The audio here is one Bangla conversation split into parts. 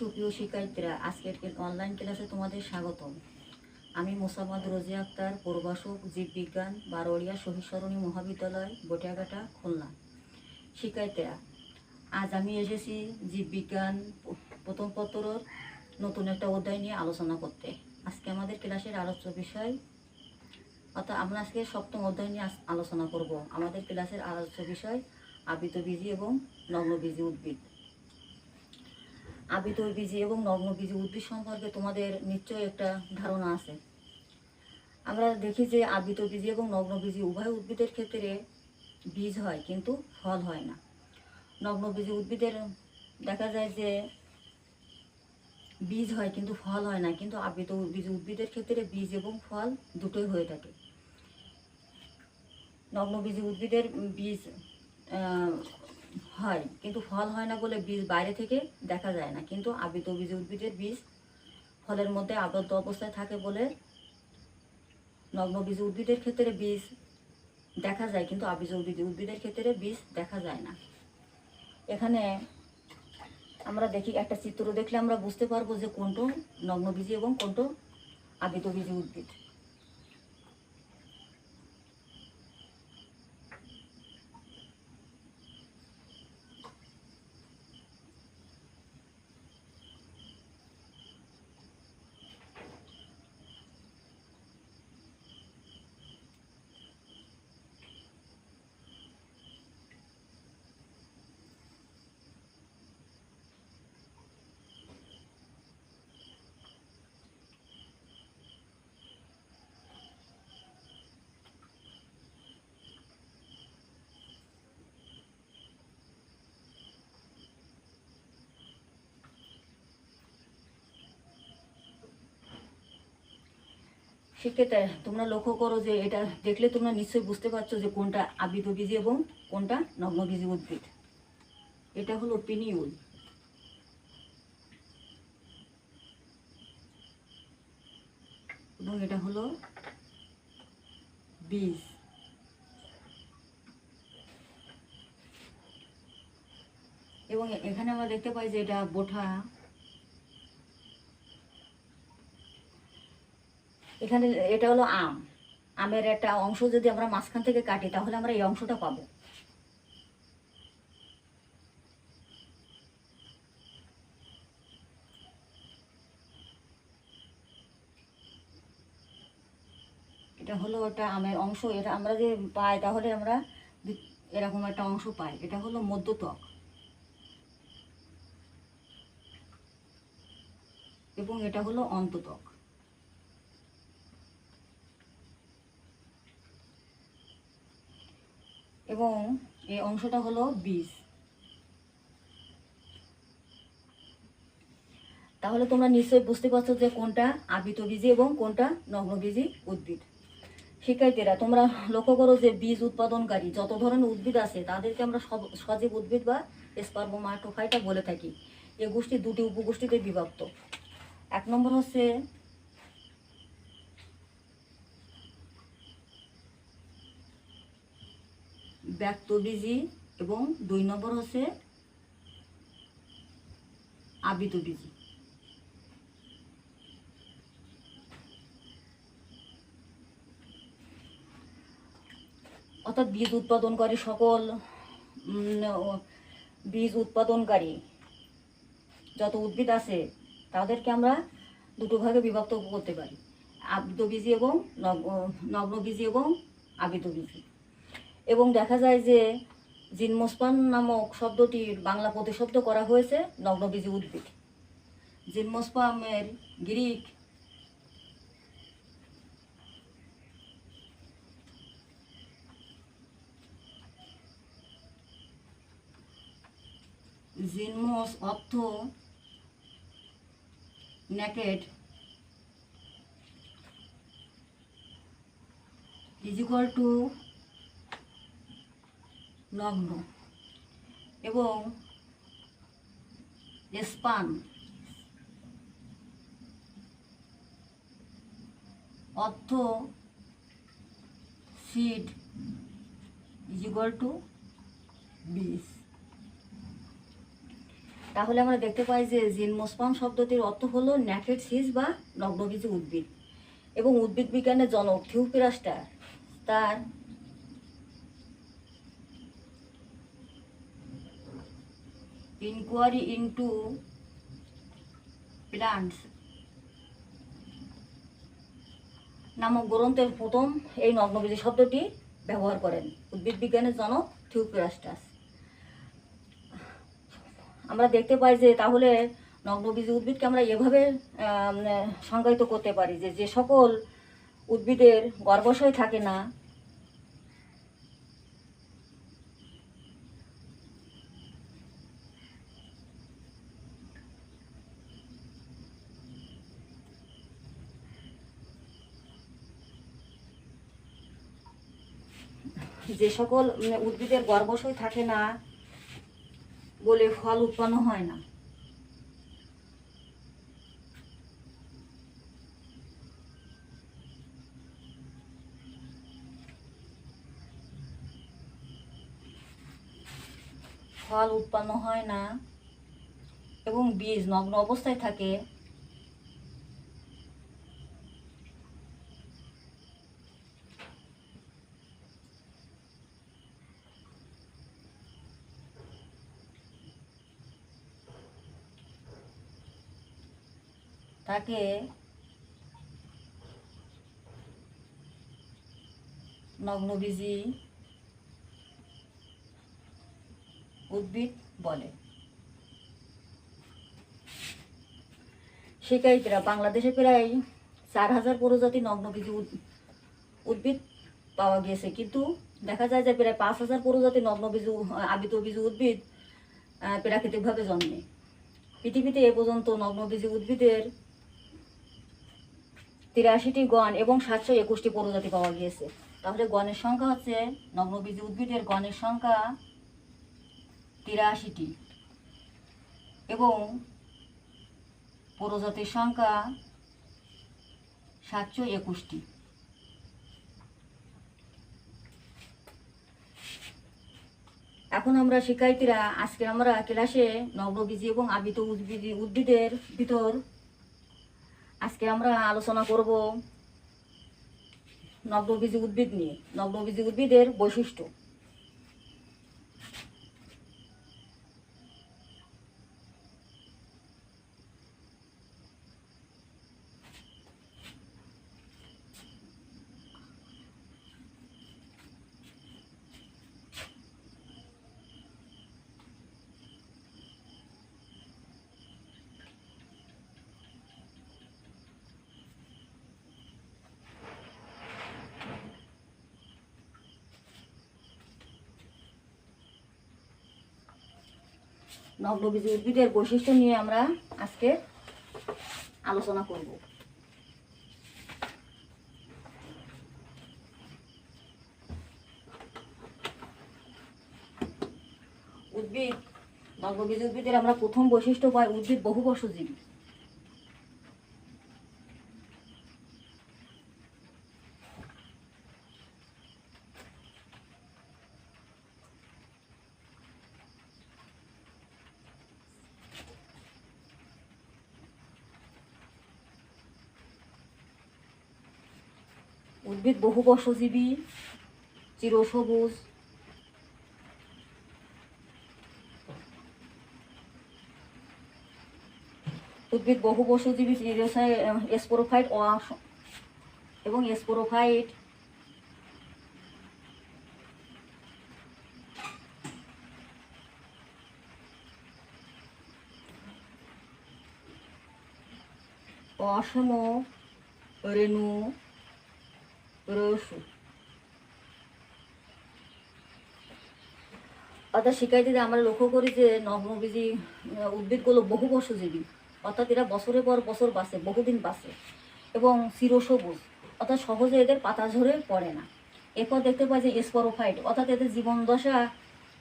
সুপ্রিয় শিক্ষার্থীরা, আজকের অনলাইন ক্লাসে তোমাদের স্বাগতম। আমি মোসাম্মদ রোজি আক্তার প্রভাষক জীববিজ্ঞান বারোয়ারিয়া শহীদ সরণী মহাবিদ্যালয়, বটিয়াঘাটা, খুলনা। শিক্ষার্থীরা, আজ আমি এসেছি জীববিজ্ঞান প্রথম পত্রর নতুন একটা অধ্যায় নিয়ে আলোচনা করতে। আজকে আমাদের ক্লাসের আলোচ্য বিষয়, অর্থাৎ আমরা আজকে সপ্তম অধ্যায় নিয়ে আলোচনা করব। আমাদের ক্লাসের আলোচ্য বিষয় আবৃতবীজী এবং নগ্নবীজী উদ্ভিদ। আবৃতবীজী এবং নগ্নবীজী উদ্ভিদ সম্পর্কে তোমাদের নিশ্চয়ই একটা ধারণা আছে। আমরা দেখি যে আবৃতবীজী এবং নগ্নবীজী উভয় উদ্ভিদের ক্ষেত্রে বীজ হয়, কিন্তু ফল হয় না। নগ্নবীজী উদ্ভিদের দেখা যায় যে বীজ হয়, কিন্তু ফল হয় না, কিন্তু আবৃত বীজ উদ্ভিদের ক্ষেত্রে বীজ এবং ফল দুটোই হয়ে থাকে। নগ্নবীজী উদ্ভিদের বীজ হয়, কিন্তু ফল হয় না বলে বীজ বাইরে থেকে দেখা যায় না। কিন্তু আবৃত বীজ, উদ্ভিদের বীজ ফলের মধ্যে আবদ্ধ অবস্থায় থাকে বলে নগ্নবীজ উদ্ভিদের ক্ষেত্রে বীজ দেখা যায়, কিন্তু আবৃত উদ্ভিদ, উদ্ভিদের ক্ষেত্রে বীজ দেখা যায় না। এখানে আমরা দেখি, একটা চিত্র দেখলে আমরা বুঝতে পারব যে কোনটো নগ্নবীজী এবং কোনটো আবৃতবীজী উদ্ভিদ। সেক্ষেত্রে তোমরা লক্ষ্য করো যে এটা দেখলে তোমরা নিশ্চয়ই বুঝতে পারছ যে কোনটা আবৃতবীজী এবং কোনটা নগ্নবীজী উদ্ভিদ। এটা হলো পিনিউল এবং এটা হলো বীজ। এবং এখানে আমরা দেখতে পাই যে এটা বোঠা। এখানে এটা হলো আম। আমের একটা অংশ যদি আমরা মাঝখান থেকে কাটি, তাহলে আমরা এই অংশটা পাবো। এটা হলো ওটা আমের অংশ। এটা আমরা যে পাই, তাহলে আমরা এরকম একটা অংশ পাই। এটা হলো মধ্যত্বক। এবং এটা হলো অন্ততক। এবং এই অংশটা হলো বীজ। তাহলে তোমরা নিশ্চয়ই বুঝতে পারছ যে কোনটা আবৃতবীজী এবং কোনটা নগ্নবীজী উদ্ভিদ। শিক্ষার্থীরা, তোমরা লক্ষ্য করো যে বীজ উৎপাদনকারী যত ধরনের উদ্ভিদ আছে, তাদেরকে আমরা সব, সজীব উদ্ভিদ বা স্পার্বোমাটোফাইটা বলে থাকি। এ গোষ্ঠী দুটি উপগোষ্ঠীতে বিভক্ত। এক নম্বর হচ্ছে ব্যক্তবীজী এবং দুই নম্বর হচ্ছে আবৃতবীজী। অর্থাৎ বীজ উৎপাদনকারী সকল বীজ উৎপাদনকারী যত উদ্ভিদ আছে, তাদেরকে আমরা দুটো ভাগে বিভক্ত করতে পারি। আবৃতবীজী এবং নগ- নগ্নবীজী এবং আবৃতবীজী। এবং দেখা যায় যে জিনমোস্পান নামক শব্দটির বাংলা প্রতিশব্দ করা হয়েছে নগ্নবীজী উদ্ভিদ। জিনমোস্পামের গ্রিক জিনমোস অর্থ নেকেড। ইজ টু নগ্ন এবং স্পান। অর্থ সিড ইজ ইকুয়াল টু বীজ তাহলে আমরা দেখতে পাই যে জিনমোস্পাম শব্দটির অর্থ হলো ন্যাকেড সিজ বা নগ্নবীজি উদ্ভিদ এবং উদ্ভিদ বিজ্ঞানের জনক থিওপিরাস্টার তার ইনকোয়ারি ইনটু প্লান্টস নামক গ্রন্থের প্রথম এই নগ্নবীজি শব্দটি ব্যবহার করেন উদ্ভিদ বিজ্ঞানের জনক থিওপিরাস্টাস আমরা দেখতে পাই যে তাহলে নগ্নবীজি উদ্ভিদকে আমরা এভাবে সংজ্ঞায়িত করতে পারি যে যে সকল উদ্ভিদের গর্ভাশয় থাকে না যে সকল উম, উদ্ভিদের গর্ভাশয় থাকে না বলে ফল উৎপন্ন হয় না। ফল উৎপন্ন হয় না এবং বীজ নগ্ন অবস্থায় থাকে। তাকে নগ্নবীজি উদ্ভিদ বলে। শিকারীরা বাংলাদেশে প্রায় চার হাজার প্রজাতি নগ্নবীজি উদ- উদ্ভিদ পাওয়া গিয়েছে। কিন্তু দেখা যায় যে প্রায় পাঁচ হাজার প্রজাতি নগ্নবীজু আবিত বীজু উদ্ভিদ প্রাকৃতিকভাবে জন্মে। পৃথিবীতে এ পর্যন্ত নগ্নবীজি উদ্ভিদের তিরাশিটি গণ এবং সাতশো একুশটি প্রজাতি পাওয়া গিয়েছে। তাহলে গণের সংখ্যা হচ্ছে, নগ্নবীজি উদ্ভিদের গণের সংখ্যা তিরাশিটি এবং প্রজাতির সংখ্যা সাতশো একুশটি। এখন আমরা শিক্ষার্থীরা আজকে আমরা ক্লাসে নগ্নবীজি এবং আবিত উদ্ভিদ উদ্ভিদের ভিতর আজকে আমরা আলোচনা করব নগ্নবীজি উদ্ভিদ নিয়ে। নগ্নবীজি উদ্ভিদের বৈশিষ্ট্য। নগ্নবীজি উদ্ভিদের বৈশিষ্ট্য নিয়ে আমরা আজকে আলোচনা করব। উদ্ভিদ নগ্নবীজ উদ্ভিদের আমরা প্রথম বৈশিষ্ট্য পাই উদ্ভিদ বহুবর্ষজীবী। উদ্ভিদ বহু বহুবর্ষজীবী চিরসবুজ। উদ্ভিদ বহু বহুবর্ষজীবী এসপোরোফাইট এবং এসপোরোফাইট। অসম রেণু। রসু। অর্থাৎ শিক্ষার্থীদের আমরা লক্ষ্য করি যে নগ্নবীজি উদ্ভিদগুলো বহু বর্ষজীবী অর্থাৎ এরা বছরের পর বছর বাঁচে, বহুদিন বাঁচে। এবং চিরসবুজ, অর্থাৎ সহজে এদের পাতা ঝরে পড়ে না। এরপর দেখতে পাই যে স্পোরোফাইট অর্থাৎ এদের জীবন দশা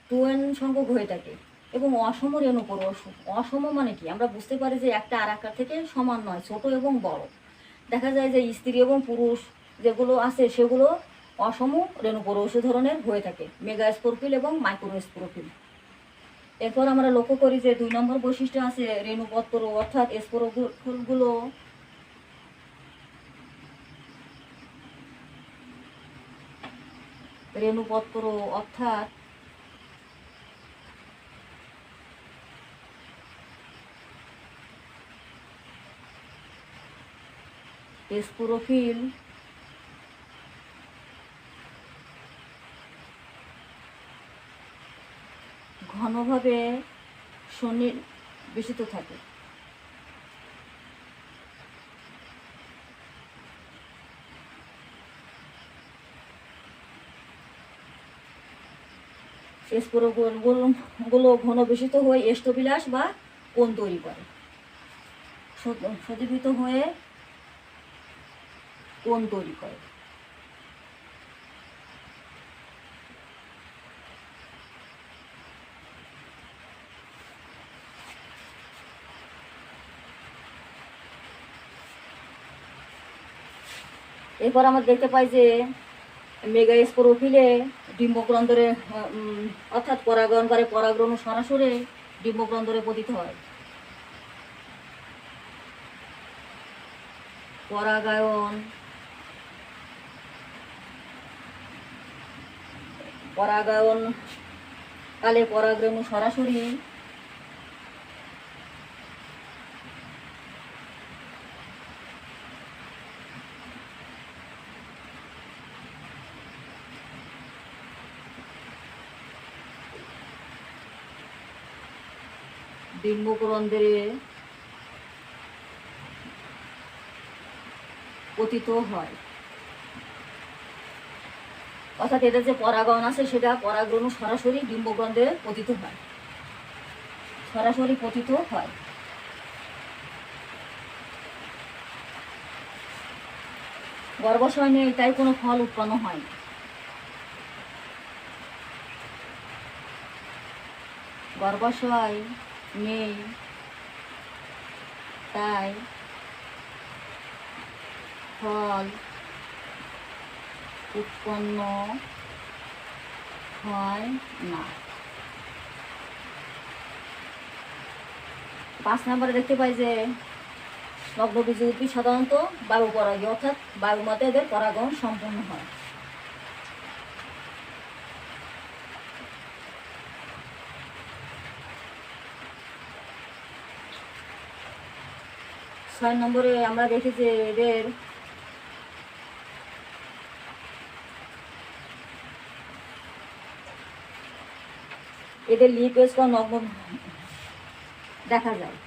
টুয়েন সংখ্যক হয়ে থাকে। এবং অসম রেণুপর অসুখ অসম মানে কি? আমরা বুঝতে পারি যে একটা আর থেকে সমান নয়, ছোট এবং বড়। দেখা যায় যে স্ত্রী এবং পুরুষ যেগুলো আছে সেগুলো অসম রেণুপরশ ধরনের হয়ে থাকে মেগা স্পোরফিল এবং মাইক্রো স্পোরফিল এরপর আমরা লক্ষ্য করি যে দুই নম্বর বৈশিষ্ট্য আছে রেণুপত্র অর্থাৎ স্পোরোফুলগুলো রেণুপত্র অর্থাৎ স্পোরোফিল ঘনভাবে সন্নিবেশিত থাকে। গুলো ঘনবেশিত হয়ে এষ্টবিলাস বা কোণ তৈরি করে সদ- সদীপিত হয়ে কোণ তৈরি করে এরপর আমরা দেখতে পাই যে মেগা স্পোরোফিলে ডিম্বক্রন্দরে অর্থাৎ পরাগয়ন করে পরাগ্রহণ সরাসরি ডিম্বক্রন্দরে পতিত হয়। পরাগায়ন পরাগায়ন কালে পরাগরেণু সরাসরি ডিম্বকরন্দ্রে পতিত হয়। অর্থাৎ এদের যে পরাগণ আছে, সেটা পরাগণ সরাসরি ডিম্বগ্রন্থে পতিত হয়। সরাসরি পতিত হয়। গর্ভাশয় নেই তাই কোনো ফল উৎপন্ন হয় গর্ভাশয় নেই তাই ফল উৎপন্ন হয় না। পাঁচ নম্বরে দেখতে পাই যে নগ্নবীজ উদ্ভিদ সাধারণত বায়ু পরাগী, অর্থাৎ বায়ুর মতে এদের পরাগণ সম্পন্ন হয়। ছয় নম্বরে আমরা দেখি যে এদের এদের লিপেজ বা দেখা যায়।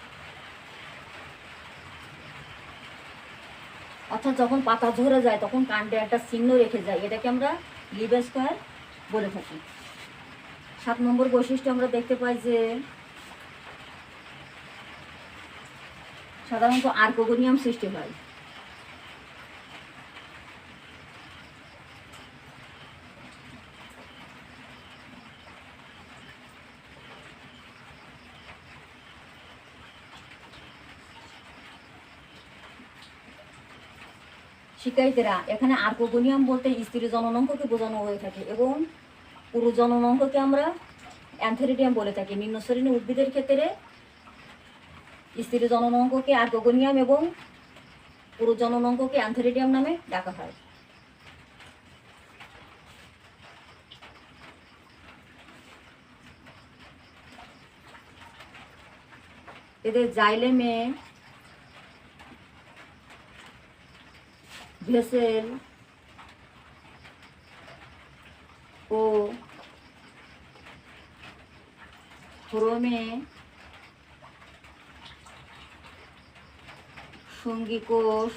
অর্থাৎ যখন পাতা ঝরে যায়, তখন কাণ্ডে একটা চিহ্ন রেখে যায়। এটাকে আমরা লিভ স্কোয়ার বলে থাকি। সাত নম্বর বৈশিষ্ট্য আমরা দেখতে পাই যে সাধারণত আর্কোগোনিয়াম সৃষ্টি হয়। শিকারীদেরা এখানে আর্কোগোনিয়াম বলতে স্ত্রী জননাঙ্গকে বোঝানো হয়ে থাকে এবং পুরুষ জননাঙ্গকে আমরা অ্যান্থেরিডিয়াম বলে থাকি। নিম্ন শ্রেণির উদ্ভিদের ক্ষেত্রে স্ত্রী জননাঙ্গকে আর্কোগোনিয়াম এবং পুরুষ জননাঙ্গকে অ্যান্থেরিডিয়াম নামে ডাকা হয়। এদের জাইলে জাইলেমে ভেসেল ও ক্রমে সঙ্গী কোষ।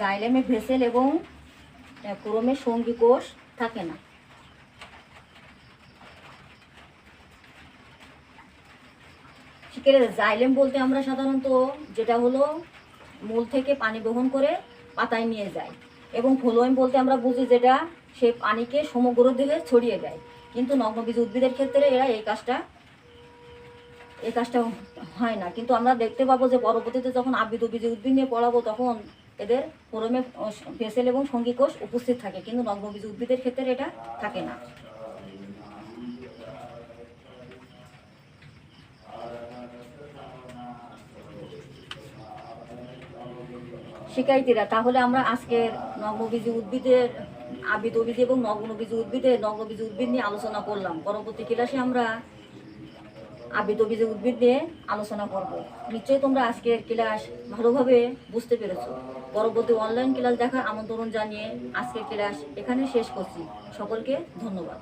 জাইলেমে ভেসেল এবং ক্রমে সঙ্গী কোষ থাকে না। জাইলেম বলতে আমরা সাধারণত যেটা হলো, মূল থেকে পানি বহন করে পাতায় নিয়ে যায় এবং ফ্লোয়েম বলতে আমরা বুঝি যেটা, সে পানিকে সমগ্র দেহে ছড়িয়ে দেয়। কিন্তু নগ্নবীজ উদ্ভিদের ক্ষেত্রে এরা এই কাজটা এ কাজটা হয় না। কিন্তু আমরা দেখতে পাবো যে পরবর্তীতে যখন আবৃত বীজ উদ্ভিদ নিয়ে পড়াবো, তখন এদের ফোরমে ভেসেল এবং সঙ্গী কোষ উপস্থিত থাকে। কিন্তু নগ্নবীজ উদ্ভিদের ক্ষেত্রে এটা থাকে না। শিকাইতিরা তাহলে আমরা আজকের নগ্নবীজ উদ্ভিদের আবিদ অভিজি এবং নগ্নবীজ উদ্ভিদে নগ্নবীজ উদ্ভিদ নিয়ে আলোচনা করলাম। পরবর্তী ক্লাসে আমরা আবিদ অভিযোগ উদ্ভিদ নিয়ে আলোচনা করব। নিশ্চয়ই তোমরা আজকের ক্লাস ভালোভাবে বুঝতে পেরেছ। পরবর্তী অনলাইন ক্লাস দেখার আমন্ত্রণ জানিয়ে আজকের ক্লাস এখানে শেষ করছি। সকলকে ধন্যবাদ।